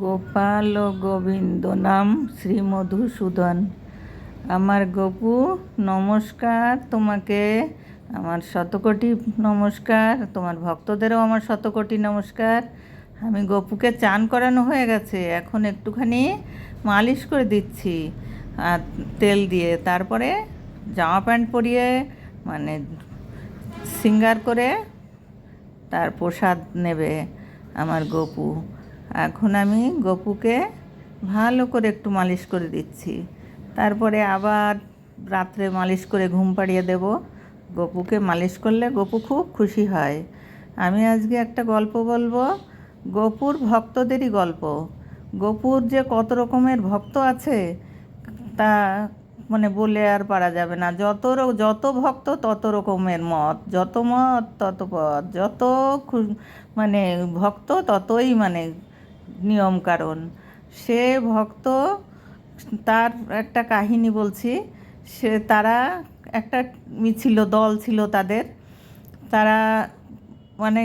গোপাল গোবিন্দ, নাম শ্রী মধুসূদন। আমার গপু, নমস্কার তোমাকে। আমার শতকোটি নমস্কার, তোমার ভক্তদেরও আমার শতকোটি নমস্কার। আমি গপুকে চান করানো হয়ে গেছে, এখন একটুখানি মালিশ করে দিচ্ছি, আর তেল দিয়ে। তারপরে জামা প্যান্ট পরিয়ে মানে সিঙ্গার করে তার প্রসাদ নেবে আমার গপু। এখন আমি গপুকে ভালো করে একটু মালিশ করে দিচ্ছি। তারপরে আবার রাত্রে মালিশ করে ঘুম পাড়িয়ে দেব। গপুকে মালিশ করলে গপু খুব খুশি হয়। আমি আজকে একটা গল্প বলব। গপুর ভক্তদেরই গল্প। গপুর যে কত রকমের ভক্ত আছে, তা মানে বলে আর পারা যাবে না। যত যত ভক্ত তত রকমের মত। যত মত তত পথ যত মানে ভক্ত ততই মানে নিয়ম কারণ। সে ভক্ত তার একটা কাহিনী বলছি সে তারা একটা ছিল দল ছিল তাদের। তারা মানে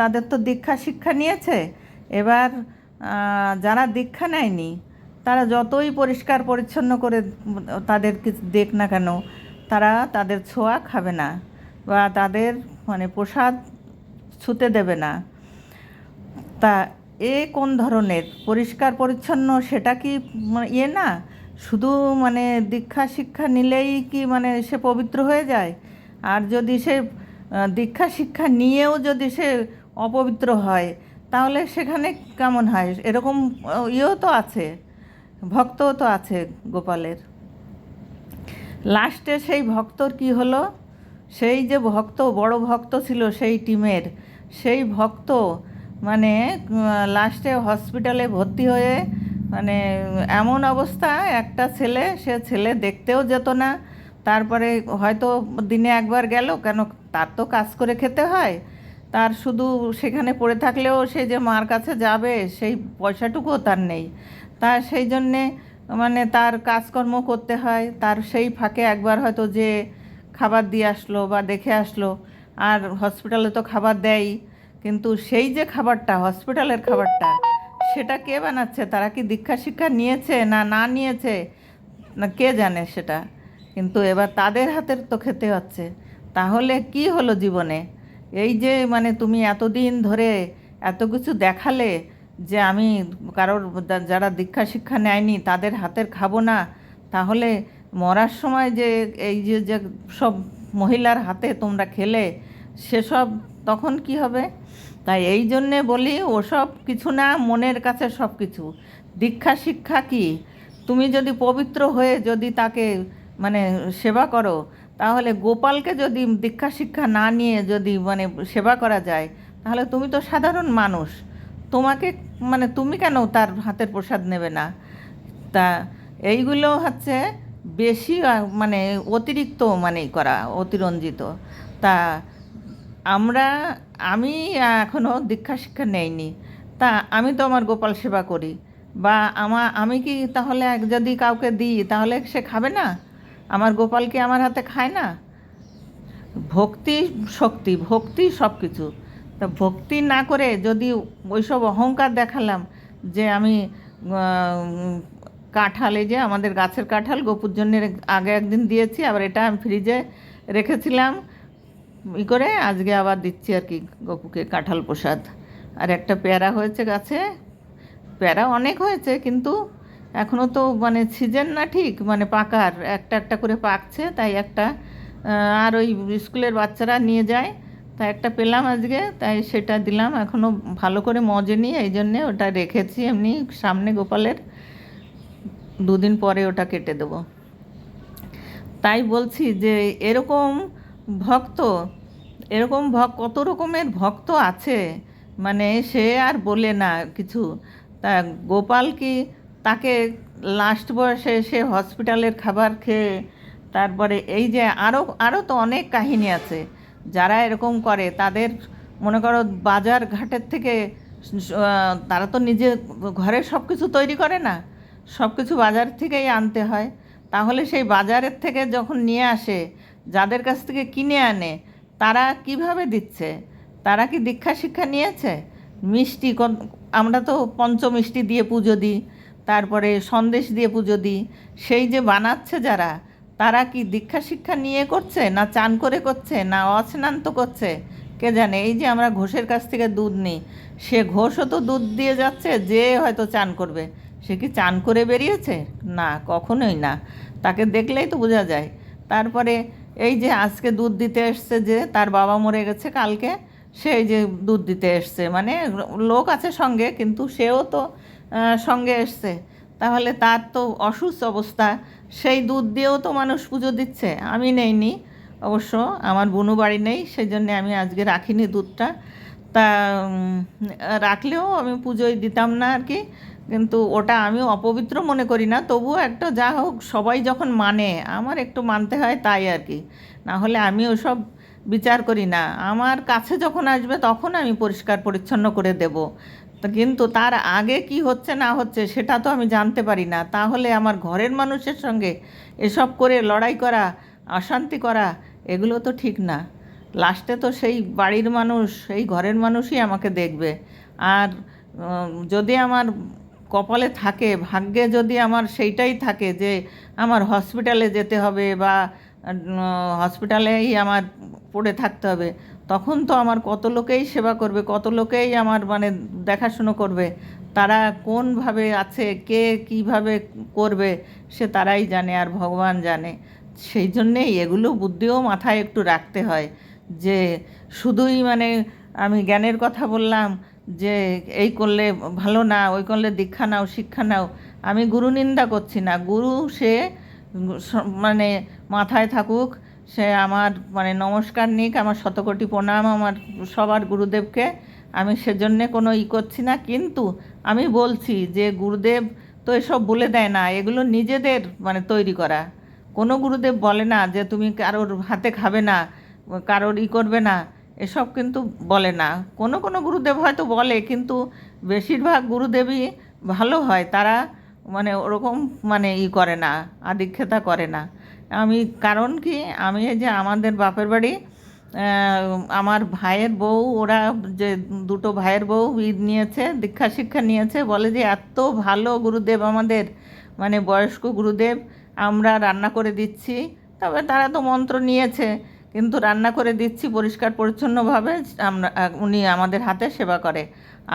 তাদের তো দীক্ষা শিক্ষা নিয়েছে। এবার যারা দীক্ষা নেয়নি তারা যতই পরিষ্কার পরিচ্ছন্ন করে উম, তাদেরকে দেখ না কেন তারা তাদের ছোঁয়া খাবে না বা তাদের মানে প্রসাদ ছুতে দেবে না। তা এ কোন ধরনের? পরিষ্কার, পরিচ্ছন্ন সেটা কি ইয়ে না? শুধু মানে দীক্ষা, শিক্ষা নিলেই কি মানে সে পবিত্র হয়ে যায়? আর যদি সে দীক্ষা, শিক্ষা নিয়েও যদি সে অপবিত্র হয়, তাহলে সেখানে কেমন হয়? এরকম ইয়েও তো আছে, ভক্তও তো আছে গোপালের। লাস্টে সেই ভক্তর কি হলো? সেই যে ভক্ত, বড় ভক্ত ছিল সেই টিমের, সেই ভক্ত মানে লাস্টে হসপিটালে ভর্তি হয়ে মানে এমন অবস্থা, একটা ছেলে, সে ছেলে দেখতেও যেত না। তারপরে হয়তো দিনে একবার গেল, কেন তার তো কাজ করে খেতে হয়। তার শুধু সেখানে পড়ে থাকলেও সে যে মার কাছে যাবে, সেই পয়সাটুকুও তার নেই। তা সেই জন্যে মানে তার কাজকর্ম করতে হয়। তার সেই ফাঁকে একবার হয়তো যে খাবার দিয়ে আসলো বা দেখে আসলো। আর হসপিটালে তো খাবার দেয় কিন্তু সেই যে খাবারটা, হসপিটালের খাবারটা, সেটা কে বানাচ্ছে? তারা কি দীক্ষা শিক্ষা নিয়েছে না না নিয়েছে? না, কে জানে সেটা? কিন্তু এবার তাদের হাতের তো খেতে হচ্ছে। তাহলে কি হলো জীবনে? এই যে মানে তুমি এতদিন ধরে এত কিছু দেখালে যে আমি কারোর যারা দীক্ষা শিক্ষা নেয়নি তাদের হাতের খাব না, তাহলে মরার সময় যে এই যে সব মহিলার হাতে তোমরা খেলে, সেসব তখন কি হবে? তাই এই জন্যে বলি, ওসব কিছু না, মনের কাছে সব কিছু। দীক্ষা শিক্ষা কি? তুমি যদি পবিত্র হয়ে যদি তাকে মানে সেবা করো, তাহলে গোপালকে যদি দীক্ষা শিক্ষা না নিয়ে যদি মানে সেবা করা যায়, তাহলে তুমি তো সাধারণ মানুষ। তোমাকে মানে তুমি কেন তার হাতের প্রসাদ নেবে না? তা এইগুলো হচ্ছে বেশি মানে অতিরিক্ত মানে করা, অতিরঞ্জিত। তা আমরা আমি এখনও দীক্ষা শিক্ষা নেইনি। তা আমি তো আমার গোপাল সেবা করি। বা আমা, আমি কি তাহলে যদি কাউকে দিই, তাহলে সে খাবে না? আমার গোপাল কি আমার হাতে খায় না? ভক্তি শক্তি, ভক্তি সব কিছু তা ভক্তি না করে যদি ওইসব অহংকার দেখালাম যে আমি কাঁঠাল এই যে আমাদের গাছের কাঁঠাল, গোপুর জন্য আগে একদিন দিয়েছি, আবার এটা আমি ফ্রিজে রেখেছিলাম ই করে আজকে আবার দিচ্ছি আর কি গপুকে কাঁঠাল প্রসাদ। আর একটা পেয়ারা হয়েছে গাছে। পেয়ারা অনেক হয়েছে, কিন্তু এখনও তো মানে সিজন না ঠিক মানে পাকার। একটা একটা করে পাকছে, তাই একটা আর ওই স্কুলের বাচ্চারা নিয়ে যায়। তাই একটা পেলাম আজকে, তাই সেটা দিলাম। এখনও ভালো করে মজে নিই এই জন্যে ওটা রেখেছি এমনি সামনে গোপালের। দুদিন পরে ওটা কেটে দেবো। তাই বলছি যে এরকম ভক্ত এরকম ভক, কত রকমের ভক্ত আছে? মানে সে আর বলে না কিছু। তা গোপাল কি তাকে লাস্ট বয়সে সে হসপিটালের খাবার খেয়ে তারপরে এই যে আরও আরও তো অনেক কাহিনী আছে। যারা এরকম করে, তাদের মনে করো বাজার ঘাটের থেকে তারা তো নিজে ঘরে সব কিছু তৈরি করে না। সব কিছু বাজার থেকেই আনতে হয়। তাহলে সেই বাজারের থেকে যখন নিয়ে আসে, যাদের কাছ থেকে কিনে আনে তারা কীভাবে দিচ্ছে? তারা কি দীক্ষা শিক্ষা নিয়েছে? মিষ্টি আমরা তো পঞ্চমিষ্টি দিয়ে পুজো দিই, তারপরে সন্দেশ দিয়ে পুজো দিই, সেই যে বানাচ্ছে যারা, তারা কি দীক্ষা শিক্ষা নিয়ে করছে, না চান করে করছে, না অস্নান্ত করছে? কে জানে, এই যে আমরা ঘোষের কাছ থেকে দুধ নিই, সে ঘোষও তো দুধ দিয়ে যাচ্ছে, যে হয়তো চান করবে, সে কি চান করে বেরিয়েছে? না, কখনোই না। তাকে দেখলেই তো বোঝা যায়। তারপরে এই যে আজকে দুধ দিতে এসছে যে তার বাবা মরে গেছে কালকে সেই যে দুধ দিতে এসছে। মানে লোক আছে সঙ্গে, কিন্তু সেও তো সঙ্গে এসছে। তাহলে তার তো অসুস্থ অবস্থা। সেই দুধ দিয়েও তো মানুষ পুজো দিচ্ছে। আমি নেইনি অবশ্য, আমার বুনু বাড়ি নেই সেই জন্যে আমি আজকে রাখিনি দুধটা। তা রাখলেও আমি পুজোয় দিতাম না আর কি। কিন্তু ওটা আমি অপবিত্র মনে করি না। তবুও একটা যা হোক, সবাই যখন মানে আমার একটু মানতে হয় তাই আর কি। না হলে আমি ওসব বিচার করি না। আমার কাছে যখন আসবে, তখন আমি পরিষ্কার পরিচ্ছন্ন করে দেব। কিন্তু তার আগে কি হচ্ছে, না হচ্ছে, সেটা তো আমি জানতে পারি না। তাহলে আমার ঘরের মানুষের সঙ্গে এসব করে লড়াই করা, অশান্তি করা, এগুলো তো ঠিক না। লাস্টে তো সেই বাড়ির মানুষ, সেই ঘরের মানুষই আমাকে দেখবে। আর যদি আমার কপালে থাকে, ভাগ্যে যদি আমার সেইটাই থাকে যে আমার হসপিটালে যেতে হবে বা হসপিটালেই আমার পড়ে থাকতে হবে, তখন তো আমার কত লোকেই সেবা করবে, কত লোকেই আমার মানে দেখাশুনো করবে, তারা কোনভাবে আছে, কে কীভাবে করবে, সে তারাই জানে আর ভগবান জানে। সেই জন্যেই এগুলো বুদ্ধিও মাথায় একটু রাখতে হয় যে, শুধুই মানে আমি জ্ঞানের কথা বললাম যে এই করলে ভালো না, ওই করলে দীক্ষা নাও, শিক্ষা নাও। আমি গুরু নিন্দা করছি না। গুরু সে মানে মাথায় থাকুক, সে আমার মানে নমস্কার নিক, আমার শতকোটি প্রণাম, আমার সবার গুরুদেবকে। আমি সেজন্যে কোনো ই করছি না। কিন্তু আমি বলছি যে গুরুদেব তো এসব বলে দেয় না, এগুলো নিজেদের মানে তৈরি করা। কোনো গুরুদেব বলে না যে তুমি কারোর হাতে খাবে না, কারোর ই করবে না। এসব কিন্তু বলে না। কোনো কোনো গুরুদেব হয়তো বলে, কিন্তু বেশিরভাগ গুরুদেবই ভালো হয়। তারা মানে ওরকম মানে ই করে না, আদিক্ষেতা করে না। আমি, কারণ কি? আমি যে আমাদের বাপের বাড়ি আমার ভাইয়ের বউ, ওরা যে দুটো ভাইয়ের বউ ঈদ নিয়েছে, দীক্ষা শিক্ষা নিয়েছে, বলে যে এত ভালো গুরুদেব আমাদের। মানে বয়স্ক গুরুদেব, আমরা রান্না করে দিচ্ছি। তবে তারা তো মন্ত্র নিয়েছে। কিন্তু রান্না করে দিচ্ছি পরিষ্কার, পরিচ্ছন্নভাবে। আমরা উনি আমাদের হাতে সেবা করে।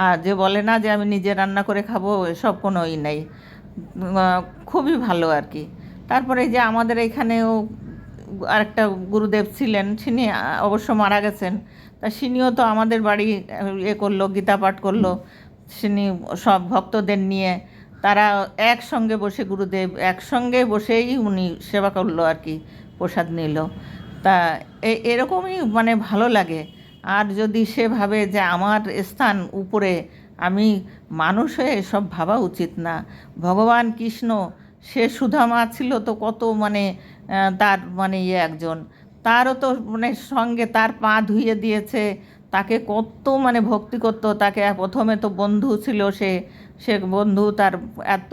আর যে বলে না যে আমি নিজে রান্না করে খাব, এসব কোনো ই নেই। খুবই ভালো আর কি। তারপরে যে আমাদের এখানেও আরেকটা গুরুদেব ছিলেন তিনি অবশ্য মারা গেছেন। তা সিনিও তো আমাদের বাড়ি এ করল, গীতা পাঠ করল। তিনি সব ভক্তদের নিয়ে তারা একসঙ্গে বসে, গুরুদেব একসঙ্গে বসেই উনি সেবা করল আর কি, প্রসাদ নিল। তা এরকমই মানে ভালো লাগে। আর যদি সে ভাবে যে আমার স্থান উপরে আমি মানুষ হয়ে এসব ভাবা উচিত না। ভগবান, কৃষ্ণ, সে সুধামা ছিল তো কত মানে তার মানে ইয়ে একজন। তারও তো মানে সঙ্গে তার পা ধুইয়ে দিয়েছে। তাকে কত মানে ভক্তি করতো। তাকে প্রথমে তো বন্ধু ছিল সে। সে বন্ধু তার এত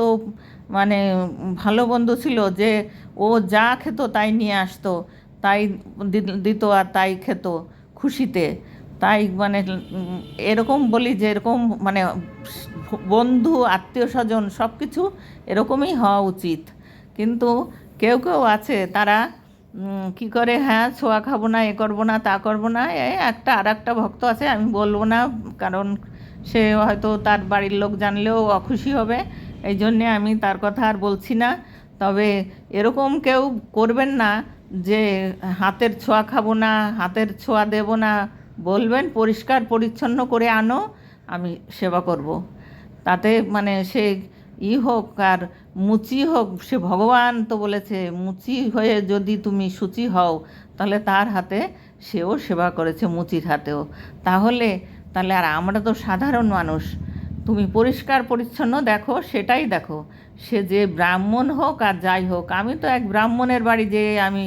মানে ভালো বন্ধু ছিল যে ও যা খেত তাই নিয়ে আসতো। তাই দিত আর তাই খেত খুশিতে। তাই মানে এরকম বলি যে, এরকম মানে বন্ধু, আত্মীয় স্বজন সব কিছু এরকমই হওয়া উচিত। কিন্তু কেউ কেউ আছে, তারা কি করে হ্যাঁ ছোঁয়া খাব না, এ করব না, তা করব না একটা আর একটা ভক্ত আছে, আমি বলব না, কারণ সে হয়তো তার বাড়ির লোক জানলেও অখুশি হবে এই জন্যে আমি তার কথা আর বলছি না। তবে এরকম কেউ করবেন না যে হাতের ছোঁয়া খাব না, হাতের ছোঁয়া দেব না, বলবেন, পরিষ্কার, পরিচ্ছন্ন করে আনো, আমি সেবা করব। তাতে মানে সে ই হোক আর মুচি হোক, সে ভগবান তো বলেছে, মুচি হয়ে যদি তুমি সূচি হও, তাহলে তার হাতে সেও সেবা করেছে মুচির হাতেও তাহলে তাহলে আর আমরা তো সাধারণ মানুষ তুমি পরিষ্কার পরিচ্ছন্ন দেখো, সেটাই দেখো। সে যে ব্রাহ্মণ হোক আর যাই হোক, আমি তো এক ব্রাহ্মণের বাড়ি যে আমি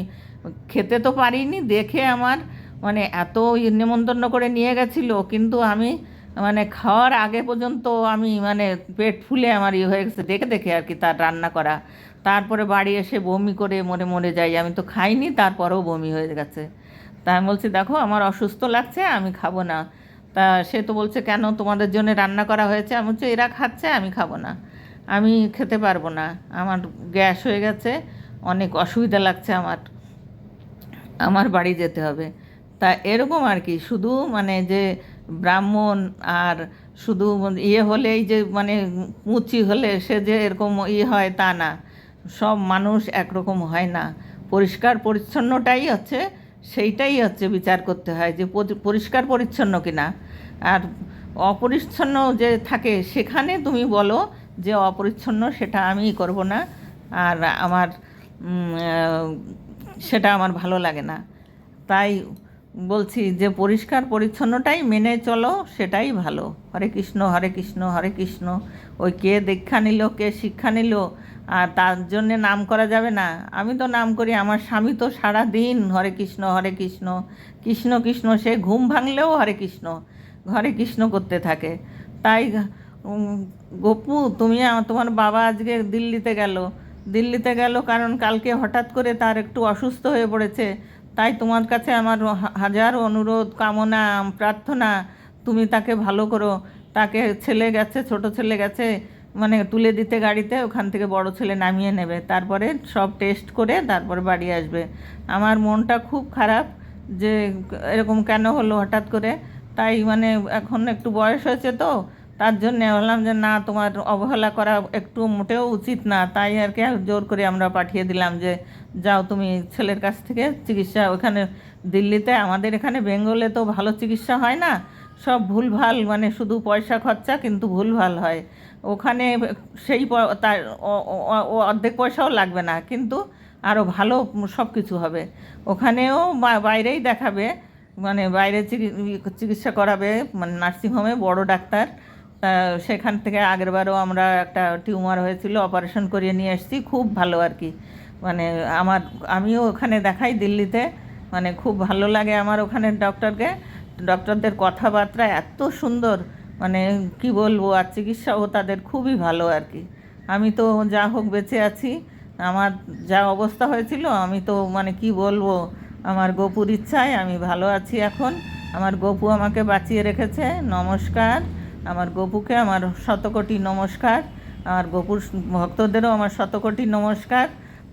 খেতে তো পারিনি, দেখে আমার মানে এত নিমন্ত্রণ করে নিয়ে গেছিল, কিন্তু আমি মানে খাওয়ার আগে পর্যন্ত আমি মানে পেট ফুলে আমার ইয়ে হয়ে গেছে। দেখে দেখে আর কি তার রান্না করা। তারপরে বাড়ি এসে বমি করে মরে মরে যাই, আমি তো খাইনি, তারপরেও বমি হয়ে গেছে। তা আমি বলছি, দেখো, আমার অসুস্থ লাগছে, আমি খাব না। তা সে তো বলছে, কেন তোমাদের জন্য রান্না করা হয়েছে? আমি বলছি, এরা খাচ্ছে, আমি খাব না। আমি খেতে পারব না। আমার গ্যাস হয়ে গেছে, অনেক অসুবিধা লাগছে আমার। আমার বাড়ি যেতে হবে। তা এরকম আর কি, শুধু মানে যে ব্রাহ্মণ আর শুধু ইয়ে হলেই যে মানে মুচি হলে সে যে এরকম ইয়ে হয় তা না। সব মানুষ একরকম হয় না। পরিষ্কার পরিচ্ছন্নটাই হচ্ছে সেইটাই হচ্ছে বিচার করতে হয় যে পরি- পরিষ্কার পরিচ্ছন্ন কিনা। আর অপরিচ্ছন্ন যে থাকে, সেখানে তুমি বলো যে অপরিচ্ছন্ন সেটা আমি করব না। আর আমার সেটা আমার ভালো লাগে না। তাই বলছি যে পরিষ্কার পরিচ্ছন্নটাই মেনে চলো, সেটাই ভালো। হরে কৃষ্ণ হরে কৃষ্ণ হরে কৃষ্ণ। ওই কে দীক্ষা নিল, কে শিক্ষা নিল আর তার জন্যে নাম করা যাবে না। আমি তো নাম করি, আমার স্বামী তো সারা দিন হরে কৃষ্ণ হরে কৃষ্ণ কৃষ্ণ কৃষ্ণ, সে ঘুম ভাঙলেও হরে কৃষ্ণ হরে কৃষ্ণ করতে থাকে। তাই গপু, তুমি তোমার বাবা আজকে দিল্লিতে গেল। দিল্লিতে গেল কারণ কালকে হঠাৎ করে তার একটু অসুস্থ হয়ে পড়েছে। তাই তোমার কাছে আমার হাজার অনুরোধ, কামনা, প্রার্থনা, তুমি তাকে ভালো করো। তাকে ছেলে গেছে, ছোট ছেলে গেছে মানে তুলে দিতে গাড়িতে, ওখান থেকে বড় ছেলে নামিয়ে নেবে। তারপরে সব টেস্ট করে তারপরে বাড়ি আসবে। আমার মনটা খুব খারাপ যে এরকম কেন হলো হঠাৎ করে। তাই মানে এখন একটু বয়স হয়েছে তো, তার জন্যে বললাম যে না, তোমার অবহেলা করা একটু মোটেও উচিত না। তাই আর কি জোর করে আমরা পাঠিয়ে দিলাম যে, যাও তুমি ছেলের কাছ থেকে চিকিৎসা। ওখানে দিল্লিতে, আমাদের এখানে বেঙ্গলে তো ভালো চিকিৎসা হয় না। সব ভুলভাল মানে শুধু পয়সা খরচা, কিন্তু ভুলভাল হয়। ওখানে সেই তার অর্ধেক পয়সাও লাগবে না, কিন্তু আরও ভালো সব কিছু হবে। ওখানেও বাইরেই দেখাবে মানে বাইরে চিকি- চিকিৎসা করাবে মানে নার্সিংহোমে বড় ডাক্তার। তা সেখান থেকে আগেরবারও আমরা একটা টিউমার হয়েছিল, অপারেশন করিয়ে নিয়ে এসেছি, খুব ভালো আর কি। মানে আমার, আমিও ওখানে দেখাই দিল্লিতে মানে খুব ভালো লাগে আমার ওখানে ডক্টরকে। ডক্টরদের কথাবার্তা এত সুন্দর মানে কি বলব, আর চিকিৎসাও তাদের খুবই ভালো আর কি। আমি তো যা হোক বেঁচে আছি, আমার যা অবস্থা হয়েছিল, আমি তো মানে কি বলব, আমার গপুর ইচ্ছায় আমি ভালো আছি এখন। আমার গপু আমাকে বাঁচিয়ে রেখেছে, নমস্কার। আমার গপুকে আমার শতকোটি নমস্কার। আর গপুর ভক্তদেরও আমার শতকোটি নমস্কার।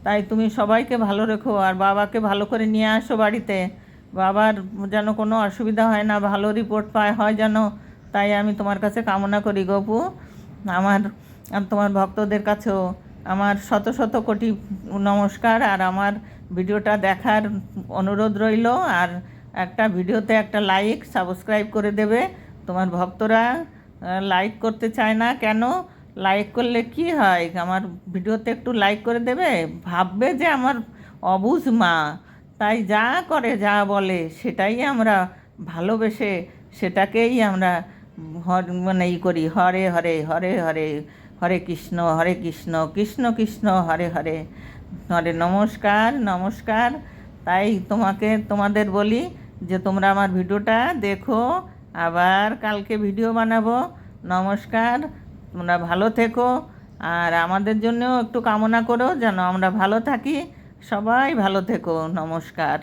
তাই তুমি সবাইকে ভালো রেখো, আর বাবাকে ভালো করে নিয়ে আসো বাড়িতে। বাবার যেন কোনো অসুবিধা হয় না, ভালো রিপোর্ট পায়, হয় যেন তাই আমি তোমার কাছে কামনা করি গপু। আমার, তোমার ভক্তদের কাছেও আমার শত শত কোটি নমস্কার, আর আমার ভিডিওটা দেখার অনুরোধ রইল, আর একটা ভিডিওতে একটা লাইক সাবস্ক্রাইব করে দেবে। তোমার ভক্তরা লাইক করতে চায় না কেন? লাইক করলে কি হয়? আমার ভিডিওতে একটু লাইক করে দেবে? ভাববে যে আমার অবুঝ মা। তাই যা করে যা বলে, সেটাই আমরা ভালোবেসে সেটাকেই আমরা হর- মানে ই করি, হরে হরে হরে হরে হরে কৃষ্ণ হরে কৃষ্ণ কৃষ্ণ কৃষ্ণ, হরে হরে। হরে নমস্কার নমস্কার। তাই তোমাকে, তোমাদের বলি যে তোমরা আমার ভিডিওটা দেখো, আবার কালকে ভিডিও বানাবো। নমস্কার, তোমরা ভালো থেকো। আর আমাদের জন্যও একটু কামনা করো যেন আমরা ভালো থাকি। সবাই ভালো থেকো। নমস্কার।